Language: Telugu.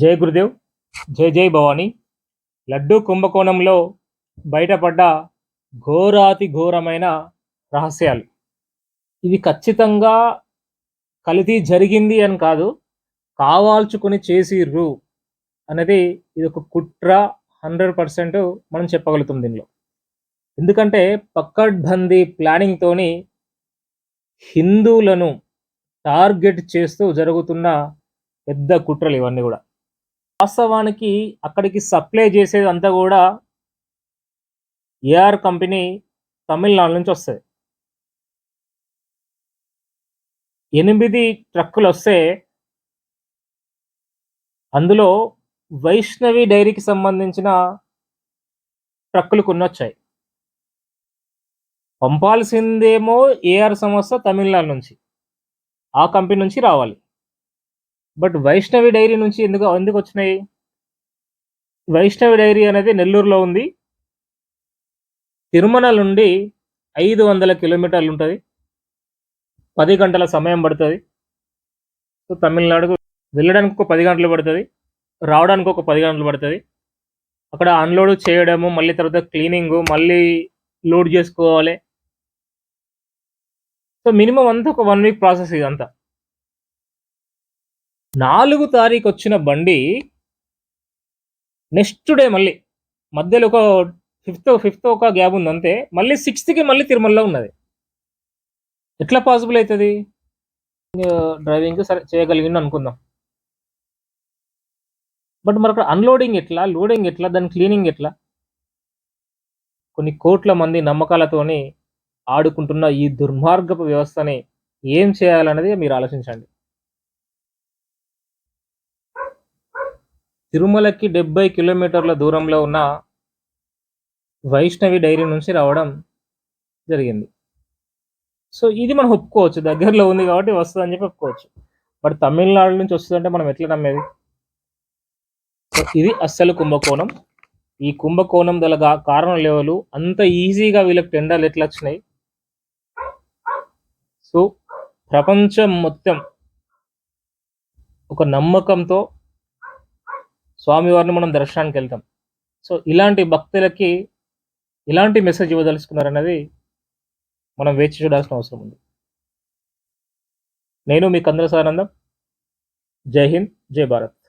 జై గురుదేవ్ జై జై భవాని. లడ్డూ కుంభకోణంలో బయటపడ్డ ఘోరాతి ఘోరమైన రహస్యాలు. ఇది ఖచ్చితంగా కల్తీ జరిగింది అని కాదు కావాల్చుకొని చేసిర్రు అనేది ఇది ఒక కుట్ర హండ్రెడ్ పర్సెంట్ మనం చెప్పగలుగుతాం దీనిలో. ఎందుకంటే పక్కడ్బందీ ప్లానింగ్తోని హిందువులను టార్గెట్ చేస్తూ జరుగుతున్న పెద్ద కుట్రలు ఇవన్నీ కూడా. వాస్తవానికి అక్కడికి సప్లై చేసేది అంతా కూడా ఏఆర్ కంపెనీ తమిళనాడు నుంచి వస్తుంది. ఎనిమిది ట్రక్కులు వస్తే అందులో వైష్ణవి డైరీకి సంబంధించిన ట్రక్కులు కొన్ని వచ్చాయి. పంపాల్సిందేమో ఏఆర్ సంస్థ తమిళనాడు నుంచి. ఆ కంపెనీ నుంచి రావాలి. బట్ వైష్ణవి డైరీ నుంచి ఎందుకు ఎందుకు వచ్చినాయి? వైష్ణవి డైరీ అనేది నెల్లూరులో ఉంది. తిరుమల నుండి ఐదు వందల కిలోమీటర్లు ఉంటుంది. పది గంటల సమయం పడుతుంది. సో తమిళనాడుకు వెళ్ళడానికి ఒక పది గంటలు పడుతుంది. రావడానికి ఒక పది గంటలు పడుతుంది. అక్కడ అన్లోడ్ చేయడము మళ్ళీ తర్వాత క్లీనింగ్ మళ్ళీ లోడ్ చేసుకోవాలి. సో మినిమం అంతా ఒక వన్ వీక్ ప్రాసెస్ ఇదంతా. నాలుగు తారీఖు వచ్చిన బండి నెక్స్ట్ డే మళ్ళీ. మధ్యలో ఒక ఫిఫ్త్ ఫిఫ్త్ ఒక గ్యాప్ ఉంది అంతే. మళ్ళీ సిక్స్త్కి మళ్ళీ తిరుమలలో ఉన్నది. ఎట్లా పాసిబుల్ అవుతుంది డ్రైవింగ్ సరే చేయగలిగింది అనుకుందాం. బట్ మరి అక్కడ అన్లోడింగ్ ఎట్లా? లోడింగ్ ఎట్లా? దాని క్లీనింగ్ ఎట్లా? కొన్ని కోట్ల మంది నమ్మకాలతోని ఆడుకుంటున్న ఈ దుర్మార్గపు వ్యవస్థని ఏం చేయాలనేది మీరు ఆలోచించండి. తిరుమలకి డెబ్బై కిలోమీటర్ల దూరంలో ఉన్న వైష్ణవి డైరీ నుంచి రావడం జరిగింది. సో ఇది మనం ఒప్పుకోవచ్చు. దగ్గరలో ఉంది కాబట్టి వస్తుంది అని చెప్పి ఒప్పుకోవచ్చు. బట్ తమిళనాడు నుంచి వస్తుందంటే మనం ఎట్లా నమ్మేది? ఇది అస్సలు కుంభకోణం. ఈ కుంభకోణం గల కారణం లేవలు. అంత ఈజీగా వీళ్ళకి టెండర్లు ఎట్లా వచ్చినాయి? సో ప్రపంచం మొత్తం ఒక నమ్మకంతో స్వామివారిని మనం దర్శనానికి వెళ్తాం. సో ఇలాంటి భక్తులకి ఇలాంటి మెసేజ్ ఇవ్వదలుచుకున్నారన్నది మనం వేచి చూడాల్సిన అవసరం ఉంది. నేను మీ కందరసానందం జై హింద్ జై భారత్.